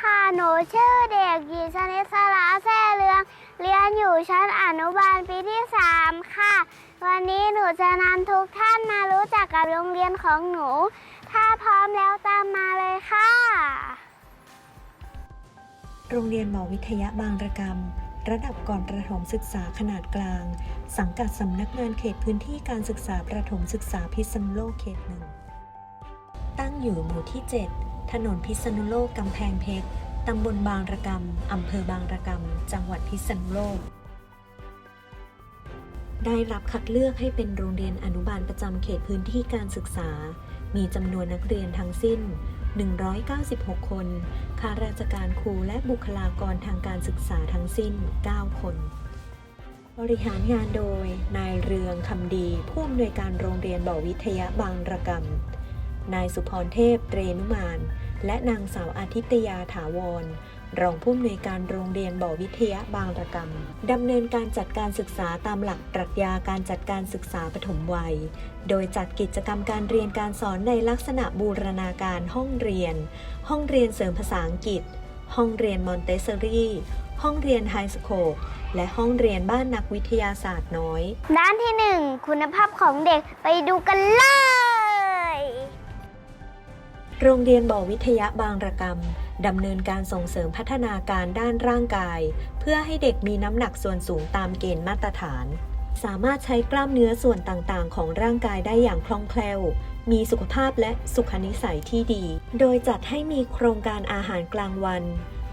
ค่ะ หนูชื่อเด็กหญิงชนิสราแซ่เรือง เรียนอยู่ชั้นอนุบาลปีที่ 3 ค่ะ วันนี้หนูจะนำทุกท่านมารู้จักกับโรงเรียนของหนู ถ้าพร้อมแล้วตามมาเลยค่ะ โรงเรียนหมอวิทยาบางระกรรม ระดับก่อนประถมศึกษาขนาดกลาง สังกัดสำนักงานเขตพื้นที่การศึกษาประถมศึกษาพิษณุโลกเขตหนึ่ง ตั้งอยู่หมู่ที่ 7 ถนนพิษณุโลกกำแพงเพชร ตำบลบางระกำอำเภอบางระกำจังหวัดพิษณุโลก ได้รับคัดเลือกให้เป็นโรงเรียนอนุบาลประจำเขตพื้นที่การศึกษา มีจำนวนนักเรียนทั้งสิ้น 196 คน ข้าราชการครูและบุคลากรทางการศึกษาทั้งสิ้น 9 คนบริหารงานโดย นายเรืองคำดี ผู้อำนวยการโรงเรียนบ่อวิทยาบางระกำ นายสุพรเทพเรนุมาน และนางสาวอาทิตยาถาวร รองผู้อำนวยการโรงเรียนบ่อวิทยาบางระกำดำเนินการจัดการศึกษาตามหลักปรัชญาการจัดการศึกษาปฐมวัย โดยจัดกิจกรรมการเรียนการสอนในลักษณะบูรณาการห้องเรียน ห้องเรียนเสริมภาษาอังกฤษ ห้องเรียนมอนเตสซอรี่ห้องเรียนไฮสโคปและห้องเรียนบ้านนักวิทยาศาสตร์น้อย ด้านที่ 1 คุณภาพของเด็กไปดูกันเลย โรงเรียนบ่อวิทยาบางระกำดำเนินการส่งเสริมพัฒนาการด้านร่างกาย เพื่อให้เด็กมีน้ำหนักส่วนสูงตามเกณฑ์มาตรฐาน สามารถใช้กล้ามเนื้อส่วนต่างๆ ของร่างกายได้อย่างคล่องแคล่ว มีสุขภาพและสุขนิสัยที่ดี โดยจัดให้มีโครงการอาหารกลางวัน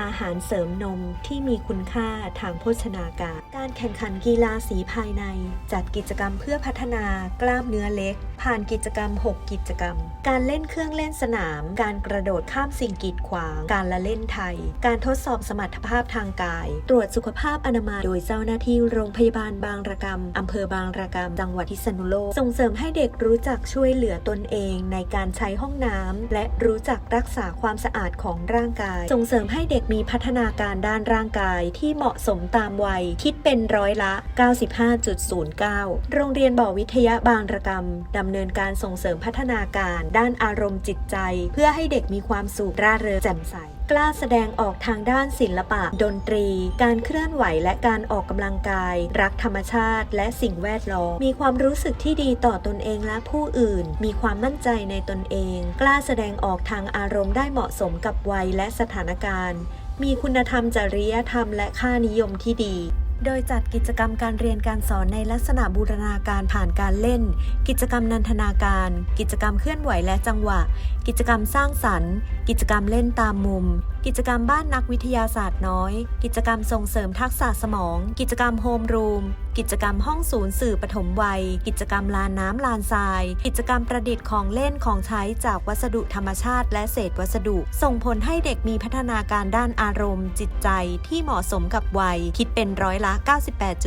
อาหารเสริมนมที่มีคุณค่าทางโภชนาการ การแข่งขันกีฬาสีภายใน จัดกิจกรรมเพื่อพัฒนากล้ามเนื้อเล็ก ผ่านกิจกรรม 6 กิจกรรม การเล่นเครื่องเล่นสนาม การกระโดดข้ามสิ่งกีดขวาง การละเล่นไทย การทดสอบสมรรถภาพทางกาย ตรวจสุขภาพอนามัยโดยเจ้าหน้าที่โรงพยาบาลบางระกำอำเภอบางระกำจังหวัดพิษณุโลกส่งเสริมให้เด็กรู้จักช่วยเหลือตนเองในการใช้ห้องน้ำและรู้จักรักษาความสะอาดของร่างกาย ส่งเสริมให้เด็กมีพัฒนาการด้านร่างกายที่เหมาะสมตามวัย คิดเป็นร้อยละ 95.09 โรงเรียนบ่อวิทยาบางระกำดำเนินการส่งเสริมพัฒนาการ ด้านอารมณ์จิตใจ เพื่อให้เด็กมีความสุขร่าเริงแจ่มใส กล้าแสดงออกทางด้านศิลปะ ดนตรี การเคลื่อนไหวและการออกกำลังกาย รักธรรมชาติ และสิ่งแวดล้อม มีความรู้สึกที่ดีต่อตนเองและผู้อื่น มีความมั่นใจในตนเอง กล้าแสดงออกทางอารมณ์ได้เหมาะสมกับวัยและสถานการณ์ มีคุณธรรมจริยธรรมและค่านิยมที่ดี โดยจัดกิจกรรมการเรียนการสอนในลักษณะบูรณาการผ่านการเล่น กิจกรรมนันทนาการ กิจกรรมเคลื่อนไหวและจังหวะ กิจกรรมสร้างสรรค์ กิจกรรมเล่นตามมุม กิจกรรมบ้านนักวิทยาศาสตร์น้อย กิจกรรมส่งเสริมทักษะสมอง กิจกรรมโฮมรูม กิจกรรมห้องศูนย์สื่อปฐมวัย กิจกรรมลานน้ำลานทราย กิจกรรมประดิษฐ์ของเล่นของใช้จากวัสดุธรรมชาติและเศษวัสดุ ส่งผลให้เด็กมีพัฒนาการด้านอารมณ์ จิตใจที่เหมาะสมกับวัย คิดเป็นร้อยละ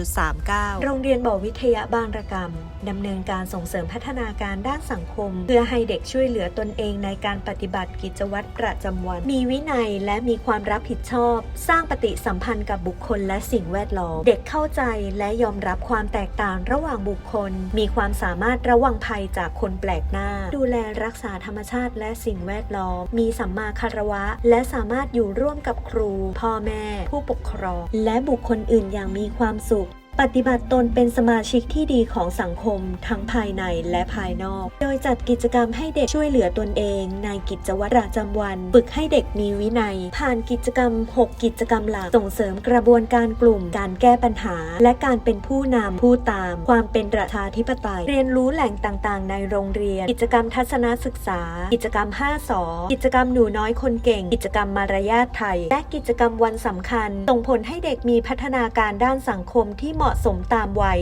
98.39 โรงเรียนบ่อวิทยาบางระกำดำเนินการส่งเสริมพัฒนาการด้านสังคม เพื่อให้เด็กช่วยเหลือตนเองในการปฏิบัติกิจวัตรประจำวัน มีวินัยและมีความรับผิดชอบ สร้างปฏิสัมพันธ์กับบุคคลและสิ่งแวดล้อม เด็กเข้าใจและยอมรับความแตกต่างระหว่างบุคคล มีความสามารถระวังภัยจากคนแปลกหน้า ดูแลรักษาธรรมชาติและสิ่งแวดล้อม มีสัมมาคารวะ และสามารถอยู่ร่วมกับครู พ่อแม่ ผู้ปกครอง และบุคคลอื่นอย่างมีความสุข ปฏิบัติตนเป็นสมาชิกที่ดีของสังคมทั้งภายในและภายนอก โดยจัดกิจกรรมให้เด็กช่วยเหลือตนเอง ในกิจวัตรประจำวัน ฝึกให้เด็กมีวินัย ผ่านกิจกรรม 6 กิจกรรมหลักส่งเสริมกระบวนการกลุ่ม การแก้ปัญหา และการเป็นผู้นำผู้ตาม ความเป็นประชาธิปไตย เรียนรู้แหล่งต่างๆ ในโรงเรียน กิจกรรมทัศนศึกษา กิจกรรม 5สอกิจกรรมหนูน้อยคนเก่ง กิจกรรมมารยาทไทย และกิจกรรมวันสำคัญส่งผลให้เด็กมีพัฒนาการด้านสังคมที่เหมาะหมาะสมตามวัย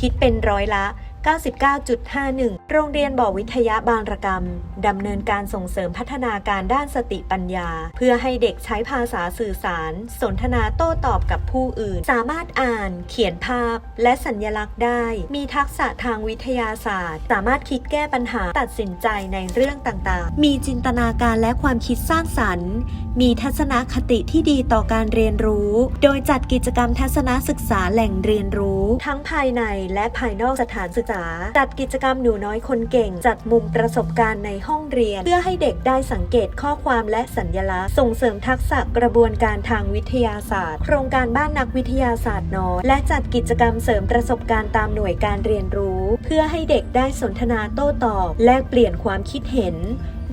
คิดเป็นร้อยละ 99.51 โรงเรียนบ่อวิทยาบางระกำดำเนินการส่งเสริมพัฒนาการด้านสติปัญญา เพื่อให้เด็กใช้ภาษาสื่อสาร สนทนาโต้ตอบกับผู้อื่น สามารถอ่าน เขียนภาพ และสัญญลักษณ์ได้ มีทักษะทางวิทยาศาสตร์ สามารถคิดแก้ปัญหาตัดสินใจในเรื่องต่างๆ มีจินตนาการและความคิดสร้างสรรค์ มีทัศนคติที่ดีต่อการเรียนรู้ โดยจัดกิจกรรมทัศนศึกษาแหล่งเรียนรู้ ทั้งภายในและภายนอกสถานศึกษาา จัดกิจกรรมหนูน้อยคนเก่ง จัดมุมประสบการณ์ในห้องเรียน เพื่อให้เด็กได้สังเกตข้อความและสัญลักษณ์ ส่งเสริมทักษะกระบวนการทางวิทยาศาสตร์ โครงการบ้านนักวิทยาศาสตร์น้อย และจัดกิจกรรมเสริมประสบการณ์ตามหน่วยการเรียนรู้ เพื่อให้เด็กได้สนทนาโต้ตอบ แลกเปลี่ยนความคิดเห็น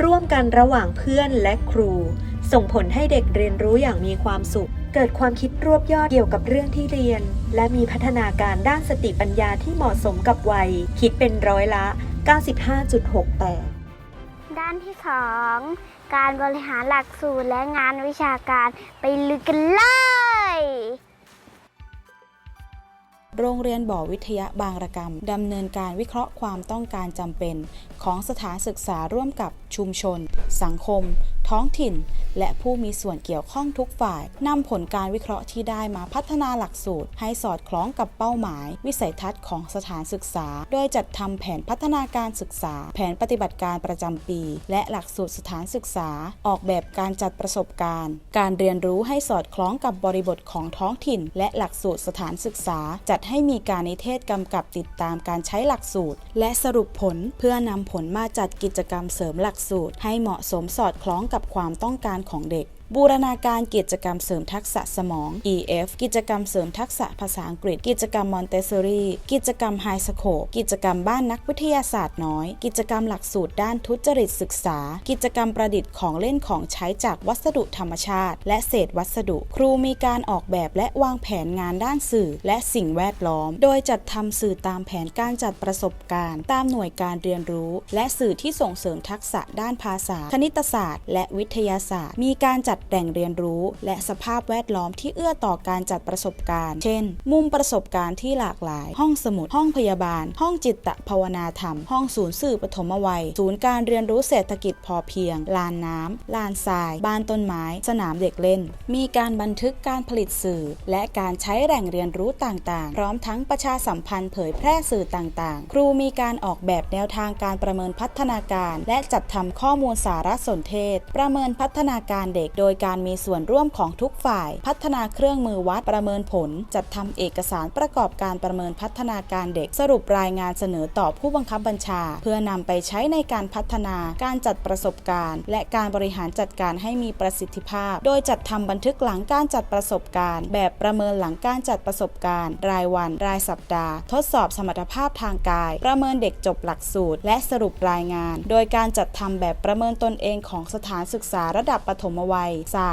ร่วมกันระหว่างเพื่อนและครู ส่งผลให้เด็กเรียนรู้อย่างมีความสุข เกิดความคิดรวบยอดเกี่ยวกับเรื่องที่เรียน และมีพัฒนาการด้านสติปัญญาที่เหมาะสมกับวัย คิดเป็นร้อยละ 95.68 ด้านที่ 2 การบริหารหลักสูตรและงานวิชาการไปลึกกันเลย โรงเรียนบ่อวิทยาบางระกรรมดำเนินการวิเคราะห์ความต้องการจำเป็น ของสถานศึกษาร่วมกับชุมชน สังคม ท้องถิ่น และผู้มีส่วนเกี่ยวข้องทุกฝ่ายนำผลการวิเคราะห์ที่ได้มาพัฒนาหลักสูตร ให้สอดคล้องกับเป้าหมาย วิสัยทัศน์ของสถานศึกษา โดยจัดทำแผนพัฒนาการศึกษา แผนปฏิบัติการประจำปี และหลักสูตรสถานศึกษา ออกแบบการจัดประสบการณ์ การเรียนรู้ให้สอดคล้องกับบริบทของท้องถิ่น และหลักสูตรสถานศึกษา จัดให้มีการนิเทศกำกับติดตามการใช้หลักสูตร และสรุปผลเพื่อนำผลมาจัดกิจกรรมเสริมหลักสูตร ให้เหมาะสมสอดคล้องกับความต้องการของเด็ก บูรณาการกิจกรรมเสริมทักษะสมอง EF กิจกรรมเสริมทักษะภาษาอังกฤษ กิจกรรมมอนเตสซอรี่กิจกรรมไฮสโคปกิจกรรมบ้านนักวิทยาศาสตร์น้อย กิจกรรมหลักสูตรด้านทุจริตศึกษา กิจกรรมประดิษฐ์ของเล่นของใช้จากวัสดุธรรมชาติ และเศษวัสดุ ครูมีการออกแบบและวางแผนงานด้านสื่อ และสิ่งแวดล้อม โดยจัดทำสื่อตามแผนการจัดประสบการณ์ ตามหน่วยการเรียนรู้ และสื่อที่ส่งเสริมทักษะด้านภาษา คณิตศาสตร์ และวิทยาศาสตร์ มีการจัดแหล่งเรียนรู้ และสภาพแวดล้อมที่เอื้อต่อการจัดประสบการณ์ เช่น มุมประสบการณ์ที่หลากหลาย ห้องสมุด ห้องพยาบาล ห้องจิตภาวนาธรรม ห้องศูนย์สื่อปฐมวัย ศูนย์การเรียนรู้เศรษฐกิจพอเพียง ลานน้ำ ลานทราย บ้านต้นไม้ สนามเด็กเล่น มีการบันทึกการผลิตสื่อ และการใช้แหล่งเรียนรู้ต่างๆ พร้อมทั้งประชาสัมพันธ์เผยแพร่สื่อต่างๆ ครูมีการออกแบบแนวทางการประเมินพัฒนาการ และจัดทำข้อมูลสารสนเทศ ประเมินพัฒนาการเด็กโดยยการมีส่วนร่วมของทุกฝ่าย พัฒนาเครื่องมือวัดประเมินผล จัดทำเอกสารประกอบการประเมินพัฒนาการเด็ก สรุปรายงานเสนอต่อผู้บังคับบัญชา เพื่อนำไปใช้ในการพัฒนาการจัดประสบการณ์ และการบริหารจัดการให้มีประสิทธิภาพ โดยจัดทำบันทึกหลังการจัดประสบการณ์ แบบประเมินหลังการจัดประสบการณ์ รายวัน รายสัปดาห์ ทดสอบสมรรถภาพทางกาย ประเมินเด็กจบหลักสูตร และสรุปรายงาน โดยการจัดทำแบบประเมินตนเองของสถานศึกษาระดับปฐมวัยซา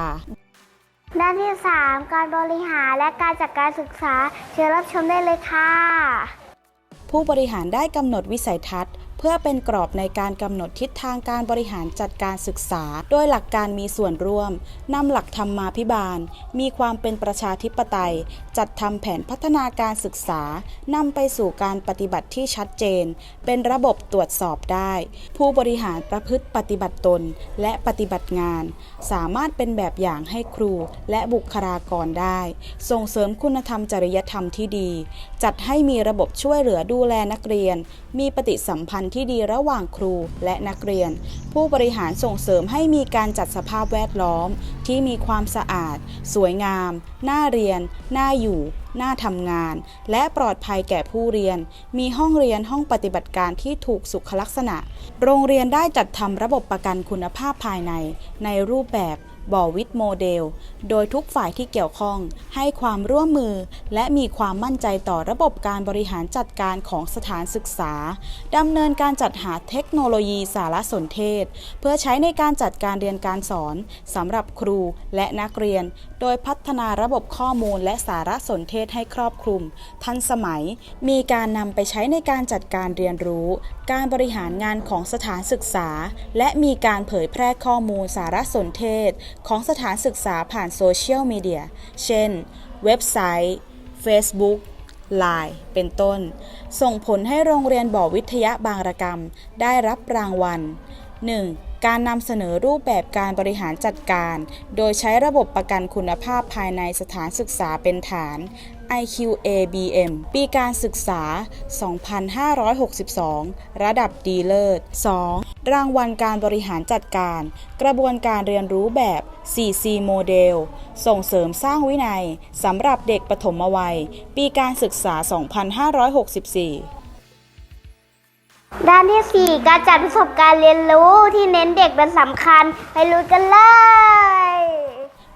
ด้านที่ 3 การบริหารและการจัดการศึกษา เชิญรับชมได้เลยค่ะ ผู้บริหารได้กำหนดวิสัยทัศน์ เพื่อเป็นกรอบในการกำหนดทิศทางการบริหารจัดการศึกษา โดยหลักการมีส่วนร่วมนำหลักธรรมาภิบาล มีความเป็นประชาธิปไตย จัดทำแผนพัฒนาการศึกษานำไปสู่การปฏิบัติที่ชัดเจน เป็นระบบตรวจสอบได้ ผู้บริหารประพฤติปฏิบัติตนและปฏิบัติงาน สามารถเป็นแบบอย่างให้ครูและบุคลากรได้ ส่งเสริมคุณธรรมจริยธรรมที่ดี จัดให้มีระบบช่วยเหลือดูแลนักเรียน มีปฏิสัมพันธ์ที่ดีระหว่างครูและนักเรียน ผู้บริหารส่งเสริมให้มีการจัดสภาพแวดล้อม ที่มีความสะอาด สวยงาม น่าเรียน น่าอยู่ น่าทำงาน และปลอดภัยแก่ผู้เรียน มีห้องเรียนห้องปฏิบัติการที่ถูกสุขลักษณะ โรงเรียนได้จัดทำระบบประกันคุณภาพภายใน ในรูปแบบ บอวิทโมเดล โดยทุกฝ่ายที่เกี่ยวข้องให้ความร่วมมือ และมีความมั่นใจต่อระบบการบริหารจัดการของสถานศึกษาดำเนินการจัดหาเทคโนโลยีสารสนเทศ เพื่อใช้ในการจัดการเรียนการสอนสำหรับครูและนักเรียน โดยพัฒนาระบบข้อมูลและสารสนเทศให้ครอบคลุม ทันสมัย มีการนำไปใช้ในการจัดการเรียนรู้ การบริหารงานของสถานศึกษา และมีการเผยแพร่ข้อมูลสารสนเทศของสถานศึกษาผ่านโซเชียลมีเดีย เช่น เว็บไซต์ Facebook Line เป็นต้น ส่งผลให้โรงเรียนบ่อวิทยาบางระกรรม ได้รับรางวัล 1. การนำเสนอรูปแบบการบริหารจัดการ โดยใช้ระบบประกันคุณภาพภายในสถานศึกษาเป็นฐาน IQABM ปีการศึกษา 2562 ระดับดีเลิศ 2. รางวัลการบริหารจัดการ กระบวนการเรียนรู้แบบ 4C โมเดล ส่งเสริมสร้างวินัยสำหรับเด็กปฐมวัย ปีการศึกษา 2564 ด้านที่ 4 การจัดประสบการณ์เรียนรู้ที่เน้นเด็กเป็นสำคัญ ไปรู้กันเลย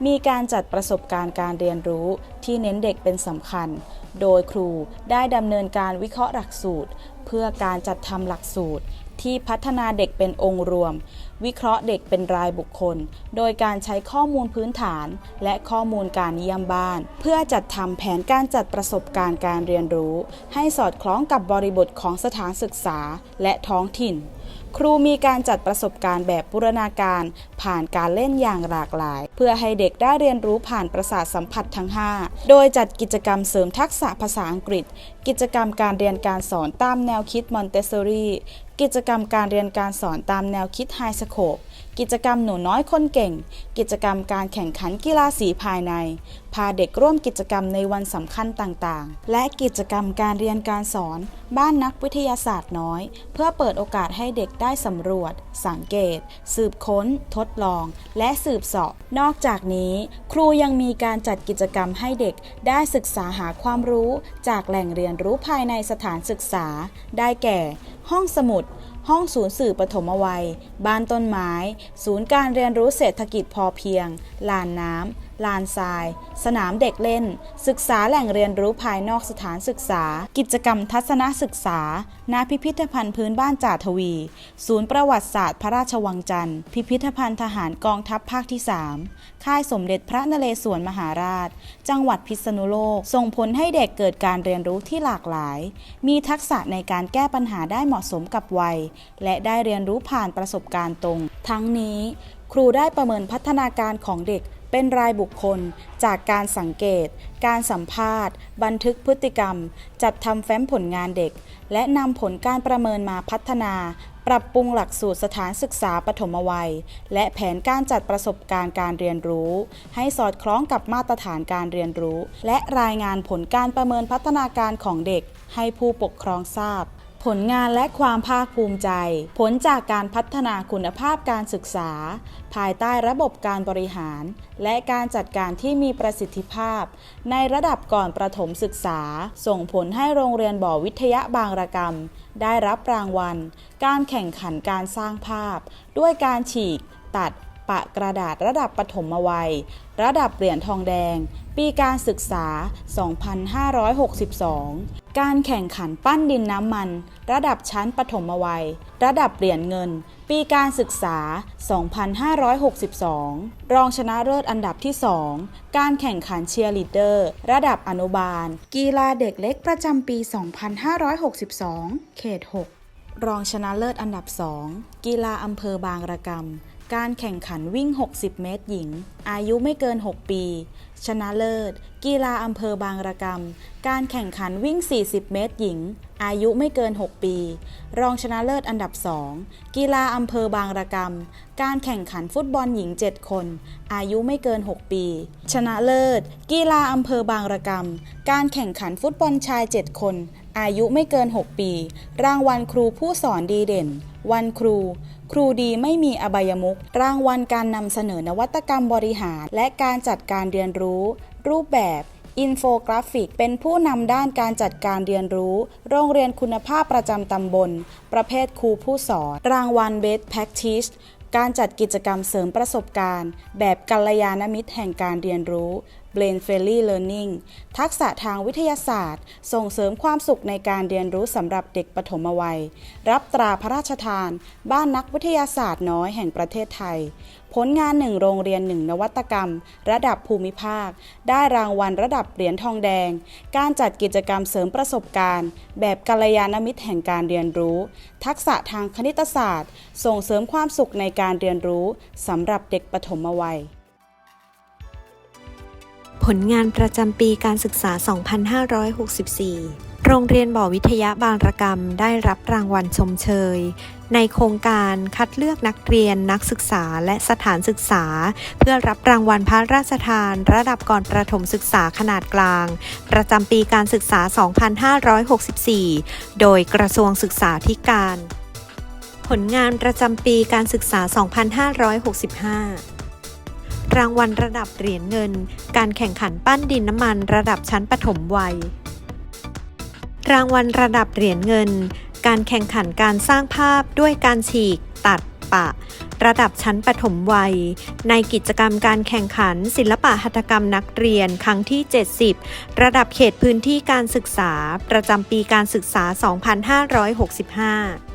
มีการจัดประสบการณ์การเรียนรู้ที่เน้นเด็กเป็นสำคัญ โดยครูได้ดำเนินการวิเคราะห์หลักสูตร เพื่อการจัดทำหลักสูตรที่พัฒนาเด็กเป็นองค์รวม วิเคราะห์เด็กเป็นรายบุคคล โดยการใช้ข้อมูลพื้นฐาน และข้อมูลการเยี่ยมบ้าน เพื่อจัดทำแผนการจัดประสบการณ์การเรียนรู้ ให้สอดคล้องกับบริบทของสถานศึกษาและท้องถิ่น ครูมีการจัดประสบการณ์แบบบูรณาการ ผ่านการเล่นอย่างหลากหลาย เพื่อให้เด็กได้เรียนรู้ผ่านประสาทสัมผัสทั้ง 5 โดยจัดกิจกรรมเสริมทักษะภาษาอังกฤษ กิจกรรมการเรียนการสอนตามแนวคิดมอนเตสซอรี กิจกรรมการเรียนการสอนตามแนวคิดไฮสโคปกิจกรรมหนูน้อยคนเก่ง กิจกรรมการแข่งขันกีฬาสีภายใน พาเด็กร่วมกิจกรรมในวันสำคัญต่างๆ และกิจกรรมการเรียนการสอน บ้านนักวิทยาศาสตร์น้อย เพื่อเปิดโอกาสให้เด็กได้สำรวจ สังเกต สืบค้น ทดลอง และสืบเสาะ นอกจากนี้ ครูยังมีการจัดกิจกรรมให้เด็กได้ศึกษาหาความรู้ จากแหล่งเรียนรู้ภายในสถานศึกษา ได้แก่ ห้องสมุด ห้องศูนย์สื่อปฐมวัย บ้านต้นไม้ ศูนย์การเรียนรู้เศรษฐกิจพอเพียง ลานน้ำ ลานทราย สนามเด็กเล่น ศึกษาแหล่งเรียนรู้ภายนอกสถานศึกษา กิจกรรมทัศนศึกษา ณ พิพิธภัณฑ์พื้นบ้านจ่าทวี ศูนย์ประวัติศาสตร์พระราชวังจันทร์ พิพิธภัณฑ์ทหารกองทัพภาคที่ 3 ค่ายสมเด็จพระนเรศวรมหาราช จังหวัดพิษณุโลก ส่งผลให้เด็กเกิดการเรียนรู้ที่หลากหลาย มีทักษะในการแก้ปัญหาได้เหมาะสมกับวัย และได้เรียนรู้ผ่านประสบการณ์ตรง ทั้งนี้ครูได้ประเมินพัฒนาการของเด็ก เป็นรายบุคคล จากการสังเกต การสัมภาษณ์ บันทึกพฤติกรรม จัดทำแฟ้มผลงานเด็ก และนำผลการประเมินมาพัฒนา ปรับปรุงหลักสูตรสถานศึกษาปฐมวัย และแผนการจัดประสบการณ์การเรียนรู้ ให้สอดคล้องกับมาตรฐานการเรียนรู้ และรายงานผลการประเมินพัฒนาการของเด็ก ให้ผู้ปกครองทราบ ผลงานและความภาคภูมิใจ ผลจากการพัฒนาคุณภาพการศึกษา ภายใต้ระบบการบริหาร และการจัดการที่มีประสิทธิภาพ ในระดับก่อนประถมศึกษา ส่งผลให้โรงเรียนบ่อวิทยาบางระกรรม ได้รับรางวัล การแข่งขันการสร้างภาพ ด้วยการฉีก ตัด ปะกระดาษระดับปฐมวัย ระดับเหรียญทองแดง ปีการศึกษา 2562 การแข่งขันปั้นดินน้ำมัน ระดับชั้นปฐมวัย ระดับเหรียญเงิน ปีการศึกษา 2562 รองชนะเลิศอันดับที่ 2 การแข่งขันเชียร์ลีดเดอร์ ระดับอนุบาล กีฬาเด็กเล็กประจำปี 2562 เขต 6 รองชนะเลิศอันดับ 2 กีฬาอำเภอบางระกรรมการแข่งขันวิ่ง 60 เมตรหญิง อายุไม่เกิน 6 ปี ชนะเลิศ กีฬาอำเภอบางระกรรมการแข่งขันวิ่ง 40 เมตรหญิง อายุไม่เกิน 6 ปี รองชนะเลิศอันดับ 2 กีฬาอำเภอบางระกรรมการแข่งขันฟุตบอลหญิง 7 คน อายุไม่เกิน 6 ปี ชนะเลิศ กีฬาอำเภอบางระกรรมการแข่งขันฟุตบอลชาย 7 คน อายุไม่เกิน 6 ปี รางวัลครูผู้สอนดีเด่น วันครู ครูดีไม่มีอบายมุขรางวัลการนำเสนอนวัตกรรมบริหาร และการจัดการเรียนรู้ รูปแบบอินโฟกราฟิก เป็นผู้นำด้านการจัดการเรียนรู้ โรงเรียนคุณภาพประจำตำบล ประเภทครูผู้สอน รางวัล Best Practice การจัดกิจกรรมเสริมประสบการณ์ แบบกัลยาณมิตรแห่งการเรียนรู้ Brain Friendly Learning ทักษะทางวิทยาศาสตร์ ส่งเสริมความสุขในการเรียนรู้สำหรับเด็กปฐมวัย รับตราพระราชทาน บ้านนักวิทยาศาสตร์น้อยแห่งประเทศไทย ผลงานหนึ่งโรงเรียนหนึ่งนวัตกรรม ระดับภูมิภาค ได้รางวัลระดับเหรียญทองแดง การจัดกิจกรรมเสริมประสบการณ์ แบบกัลยาณมิตรแห่งการเรียนรู้ ทักษะทางคณิตศาสตร์ ส่งเสริมความสุขในการเรียนรู้สำหรับเด็กปฐมวัย ผลงานประจำปีการศึกษา 2564 โรงเรียนบ่อวิทยาบางระกรรมได้รับรางวัลชมเชย ในโครงการคัดเลือกนักเรียนนักศึกษาและสถานศึกษา เพื่อรับรางวัลพระราชทาน ระดับก่อนประถมศึกษาขนาดกลาง ประจำปีการศึกษา 2564 โดยกระทรวงศึกษาธิการ ผลงานประจำปีการศึกษา 2565 รางวัลระดับเหรียญเงิน การแข่งขันปั้นดินน้ำมันระดับชั้นปฐมวัย รางวัลระดับเหรียญเงิน การแข่งขันการสร้างภาพด้วยการฉีก ตัดปะ ระดับชั้นปฐมวัย ในกิจกรรมการแข่งขัน ศิลปะหัตถกรรมนักเรียนครั้งที่ 70 ระดับเขตพื้นที่การศึกษา ประจำปีการศึกษา 2565